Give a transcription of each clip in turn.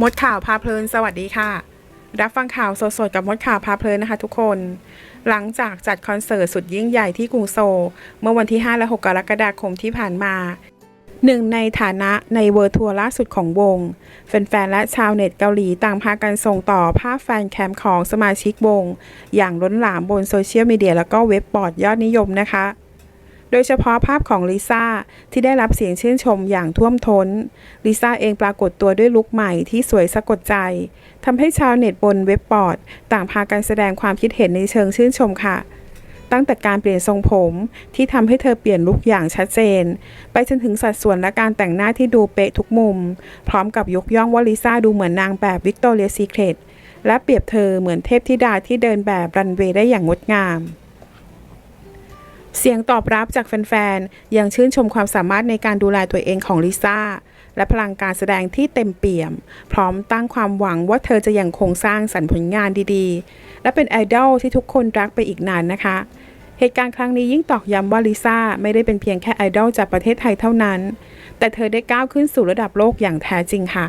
มดข่าวพาเพลินสวัสดีค่ะ รับฟังข่าวสดๆกับมดข่าวพาเพลินนะคะทุกคน หลังจากจัดคอนเสิร์ตสุดยิ่งใหญ่ที่กรุงโซลเมื่อวันที่ 5 และ 6 กรกฎาคมที่ผ่านมาหนึ่งในฐานะในเวอร์ทัวร์ล่าสุดของวง แฟนๆ และชาวเน็ตเกาหลีต่างพากันส่งต่อภาพแฟนแคมของสมาชิกวง อย่างล้นหลามบนโซเชียลมีเดียแล้วก็เว็บบอร์ดยอดนิยมนะคะ โดยเฉพาะภาพของลิซ่าที่ได้รับเสียงชื่นชมอย่างท่วมท้น ลิซ่าเองปรากฏตัวด้วยลุคใหม่ที่สวยสะกดใจทำให้ชาวเน็ตบนเว็บบอร์ด ต่างพากันแสดงความคิดเห็นในเชิงชื่นชมค่ะ ตั้งแต่การเปลี่ยนทรงผมที่ทำให้เธอเปลี่ยนลุคอย่างชัดเจน ไปจนถึงสัดส่วนและการแต่งหน้าที่ดูเป๊ะทุกมุม พร้อมกับยกย่องว่าลิซ่าดูเหมือนนางแบบวิกตอเรียซีเครตและเปรียบเธอเหมือนเทพธิดาที่เดินแบบรันเวย์ได้อย่างงดงาม เสียงตอบรับจากแฟนๆ ยังชื่นชมความสามารถในการดูแลตัวเองของลิซ่า และพลังการแสดงที่เต็มเปี่ยม พร้อมตั้งความหวังว่าเธอจะยังคงสร้างสรรค์ผลงานดีๆ และเป็นไอดอลที่ทุกคนรักไปอีกนานนะคะ เหตุการณ์ครั้งนี้ยิ่งตอกย้ำว่าลิซ่าไม่ได้เป็นเพียงแค่ไอดอลจากประเทศไทยเท่านั้น แต่เธอได้ก้าวขึ้นสู่ระดับโลกอย่างแท้จริงค่ะ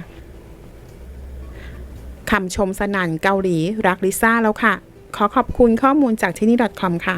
คำชมสนั่นเกาหลีรักลิซ่าแล้วค่ะ ขอขอบคุณข้อมูลจากที่นี่ .com ค่ะ